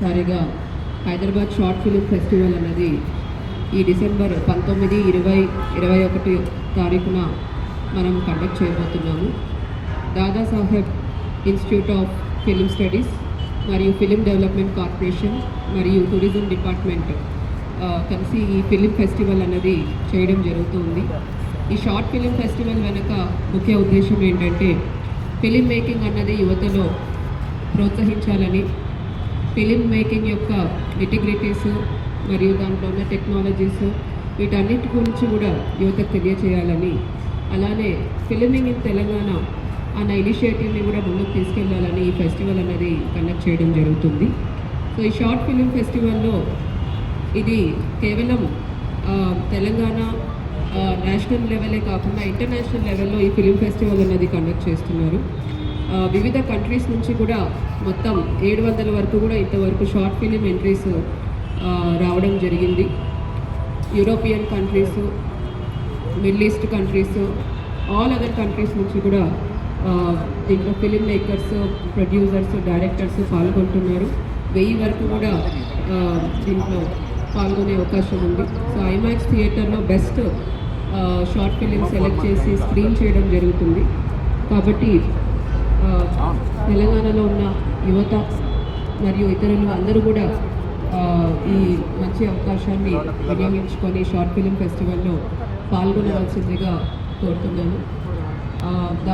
సారిగా Hyderabad short film festival అన్నది ఈ డిసెంబర్ పంతొమ్మిది ఇరవై ఇరవై ఒకటి తారీఖున మనం కండక్ట్ చేయబోతున్నాము. Dadasaheb institute of film studies మరియు ఫిలిం డెవలప్మెంట్ కార్పొరేషన్ మరియు టూరిజం డిపార్ట్మెంట్ కలిసి ఈ ఫిలిం ఫెస్టివల్ అన్నది చేయడం జరుగుతుంది. ఈ షార్ట్ ఫిలిం ఫెస్టివల్ వెనుక ముఖ్య ఉద్దేశం ఏంటంటే ఫిలిం మేకింగ్ అన్నది యువతలో ప్రోత్సహించాలని ఫిలిం మేకింగ్ యొక్క ఇంటిగ్రిటీస్ మరియు దాంట్లో ఉన్న టెక్నాలజీస్ వీటన్నిటి గురించి కూడా యువతకు తెలియచేయాలని అలానే ఫిలిమింగ్ ఇన్ తెలంగాణ అన్న ఇనిషియేటివ్ని కూడా ముందుకు తీసుకెళ్ళాలని ఈ ఫెస్టివల్ అనేది కండక్ట్ చేయడం జరుగుతుంది. సో ఈ షార్ట్ ఫిలిం ఫెస్టివల్లో ఇది కేవలం తెలంగాణ నేషనల్ లెవెలే కాకుండా ఇంటర్నేషనల్ లెవెల్లో ఈ ఫిలిం ఫెస్టివల్ అనేది కండక్ట్ చేస్తున్నారు. వివిధ కంట్రీస్ నుంచి కూడా మొత్తం ఏడు వందల వరకు కూడా ఇంతవరకు షార్ట్ ఫిలిం ఎంట్రీస్ రావడం జరిగింది. European countries middle east countries all other countries నుంచి కూడా దీంట్లో ఫిలిం మేకర్స్ ప్రొడ్యూసర్స్ డైరెక్టర్స్ పాల్గొంటున్నారు. వెయ్యి వరకు కూడా దీంట్లో పాల్గొనే అవకాశం ఉంది. సో ఐమాక్స్ థియేటర్లో బెస్ట్ షార్ట్ ఫిలిం సెలెక్ట్ చేసి స్క్రీన్ చేయడం జరుగుతుంది. కాబట్టి తెలంగాణలో ఉన్న యువత మరియు ఇతరులు అందరూ కూడా ఈ మంచి అవకాశాన్ని వినియోగించుకొని షార్ట్ ఫిలిం ఫెస్టివల్లో పాల్గొనవలసిందిగా కోరుతున్నాను.